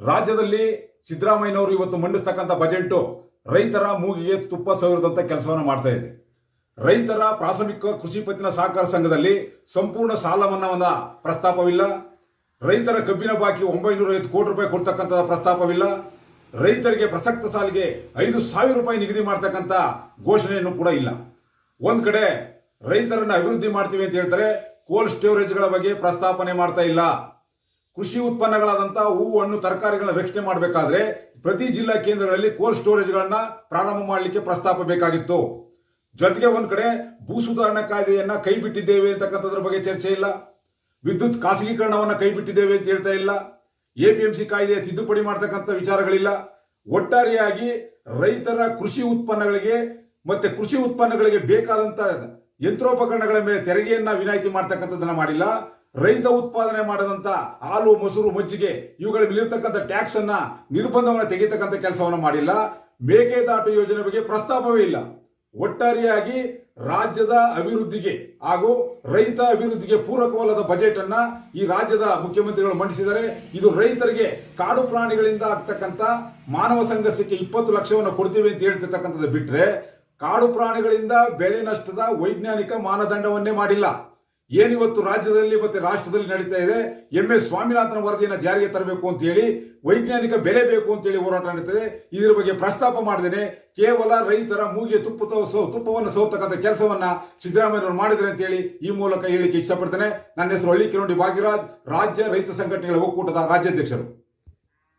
ರಾಜ್ಯದಲ್ಲಿ ಸಿದ್ದರಾಮಯ್ಯನವರು ಇವತ್ತು ಮಂಡಿಸ್ತಕ್ಕಂಥ ಬಜೆಟ್ ರೈತರ ಮೂಗಿಗೆ ತುಪ್ಪ ಸವಿರದಂತ ಕೆಲಸವನ್ನು ಮಾಡ್ತಾ ಇದೆ. ರೈತರ ಪ್ರಾಥಮಿಕ ಕೃಷಿ ಪತ್ತಿನ ಸಹಕಾರ ಸಂಘದಲ್ಲಿ ಸಂಪೂರ್ಣ ಸಾಲ ಮನ್ನಾವನ್ನ ಪ್ರಸ್ತಾಪವಿಲ್ಲ. ರೈತರ ಕಬ್ಬಿನ ಬಾಕಿ ಒಂಬೈನೂರ ಐವತ್ತು ಕೋಟಿ ರೂಪಾಯಿ ಕೊಡ್ತಕ್ಕಂಥ ಪ್ರಸ್ತಾಪವಿಲ್ಲ. ರೈತರಿಗೆ ಪ್ರಸಕ್ತ ಸಾಲಿಗೆ ಐದು ಸಾವಿರ ರೂಪಾಯಿ ನಿಗದಿ ಮಾಡ್ತಕ್ಕಂಥ ಘೋಷಣೆಯನ್ನು ಕೂಡ ಇಲ್ಲ. ಒಂದು ಕಡೆ ರೈತರನ್ನ ಅಭಿವೃದ್ಧಿ ಮಾಡ್ತೀವಿ ಅಂತ ಹೇಳ್ತಾರೆ, ಕೋಲ್ಡ್ ಸ್ಟೋರೇಜ್ಗಳ ಬಗ್ಗೆ ಪ್ರಸ್ತಾಪನೆ ಮಾಡ್ತಾ ಇಲ್ಲ. ಕೃಷಿ ಉತ್ಪನ್ನಗಳಾದಂತಹ ಹೂವು ಹಣ್ಣು ತರಕಾರಿಗಳನ್ನ ರಕ್ಷಣೆ ಮಾಡಬೇಕಾದ್ರೆ ಪ್ರತಿ ಜಿಲ್ಲಾ ಕೇಂದ್ರಗಳಲ್ಲಿ ಕೋಲ್ಡ್ ಸ್ಟೋರೇಜ್ಗಳನ್ನ ಪ್ರಾರಂಭ ಮಾಡಲಿಕ್ಕೆ ಪ್ರಸ್ತಾಪ ಬೇಕಾಗಿತ್ತು ಜೊತೆಗೆ ಒಂದ್ ಕಡೆ ಭೂ ಸುಧಾರಣಾ ಕಾಯ್ದೆಯನ್ನ ಕೈ ಬಿಟ್ಟಿದ್ದೇವೆ ಅಂತಕ್ಕಂಥದ್ರ ಬಗ್ಗೆ ಚರ್ಚೆ ಇಲ್ಲ. ವಿದ್ಯುತ್ ಖಾಸಗೀಕರಣವನ್ನ ಕೈ ಬಿಟ್ಟಿದ್ದೇವೆ ಅಂತ ಹೇಳ್ತಾ ಇಲ್ಲ. ಎಪಿಎಂಸಿ ಕಾಯ್ದೆ ತಿದ್ದುಪಡಿ ಮಾಡತಕ್ಕಂಥ ವಿಚಾರಗಳಿಲ್ಲ. ಒಟ್ಟಾರೆಯಾಗಿ ರೈತರ ಕೃಷಿ ಉತ್ಪನ್ನಗಳಿಗೆ ಮತ್ತೆ ಕೃಷಿ ಉತ್ಪನ್ನಗಳಿಗೆ ಬೇಕಾದಂತ ಯಂತ್ರೋಪಕರಣಗಳ ಮೇಲೆ ತೆರಿಗೆಯನ್ನ ವಿನಾಯಿತಿ ಮಾಡ್ತಕ್ಕಂಥದ್ದನ್ನ ಮಾಡಿಲ್ಲ. ರೈತ ಉತ್ಪಾದನೆ ಮಾಡದಂತ ಹಾಲು, ಮೊಸರು, ಮಜ್ಜಿಗೆ ಇವುಗಳ ಮೇಲಿರ್ತಕ್ಕಂಥ ಟ್ಯಾಕ್ಸ್ ಅನ್ನ ನಿರ್ಬಂಧವನ್ನು ತೆಗೆಯತಕ್ಕಂಥ ಕೆಲಸವನ್ನು ಮಾಡಿಲ್ಲ. ಮೇಕೆದಾಟು ಯೋಜನೆ ಬಗ್ಗೆ ಪ್ರಸ್ತಾಪವೇ ಇಲ್ಲ. ಒಟ್ಟಾರೆಯಾಗಿ ರಾಜ್ಯದ ಅಭಿವೃದ್ಧಿಗೆ ಹಾಗೂ ರೈತ ಅಭಿವೃದ್ಧಿಗೆ ಪೂರಕವಲ್ಲದ ಬಜೆಟ್ ಅನ್ನ ಈ ರಾಜ್ಯದ ಮುಖ್ಯಮಂತ್ರಿಗಳು ಮಂಡಿಸಿದರೆ ಇದು ರೈತರಿಗೆ ಕಾಡು ಪ್ರಾಣಿಗಳಿಂದ ಆಗ್ತಕ್ಕಂಥ ಮಾನವ ಸಂಘರ್ಷಕ್ಕೆ ಇಪ್ಪತ್ತು ಲಕ್ಷವನ್ನು ಕೊಡ್ತೀವಿ ಅಂತ ಹೇಳ್ತಿರ್ತಕ್ಕಂಥದ್ದು ಬಿಟ್ರೆ, ಕಾಡು ಪ್ರಾಣಿಗಳಿಂದ ಬೆಳೆ ನಷ್ಟದ ವೈಜ್ಞಾನಿಕ ಮಾನದಂಡವನ್ನೇ ಮಾಡಿಲ್ಲ. ಏನಿವತ್ತು ರಾಜ್ಯದಲ್ಲಿ ಮತ್ತೆ ರಾಷ್ಟ್ರದಲ್ಲಿ ನಡೀತಾ ಇದೆ, ಎಂ ಎಸ್ ಸ್ವಾಮಿನಾಥನ್ ವರದಿಯನ್ನು ಜಾರಿಗೆ ತರಬೇಕು ಅಂತ ಹೇಳಿ, ವೈಜ್ಞಾನಿಕ ಬೆಲೆ ಬೇಕು ಅಂತ ಹೇಳಿ ಹೋರಾಟ ನಡೀತದೆ. ಇದರ ಬಗ್ಗೆ ಪ್ರಸ್ತಾಪ ಮಾಡಿದ್ದೇನೆ. ಕೇವಲ ರೈತರ ಮೂಗೆ ತುಪ್ಪ ತುಪ್ಪವನ್ನು ಸೋತಕ್ಕಂಥ ಕೆಲಸವನ್ನ ಸಿದ್ದರಾಮಯ್ಯವರು ಮಾಡಿದ್ರೆ ಅಂತ ಹೇಳಿ ಈ ಮೂಲಕ ಹೇಳಿಕೆ ಇಷ್ಟಪಡ್ತೇನೆ. ನನ್ನ ಹೆಸರು ಹಳ್ಳಿ ಕಿರೋಂಡಿ ಭಾಗ್ಯರಾಜ್, ರಾಜ್ಯ ರೈತ ಸಂಘಟನೆಗಳ ಒಕ್ಕೂಟದ ರಾಜ್ಯಾಧ್ಯಕ್ಷರು.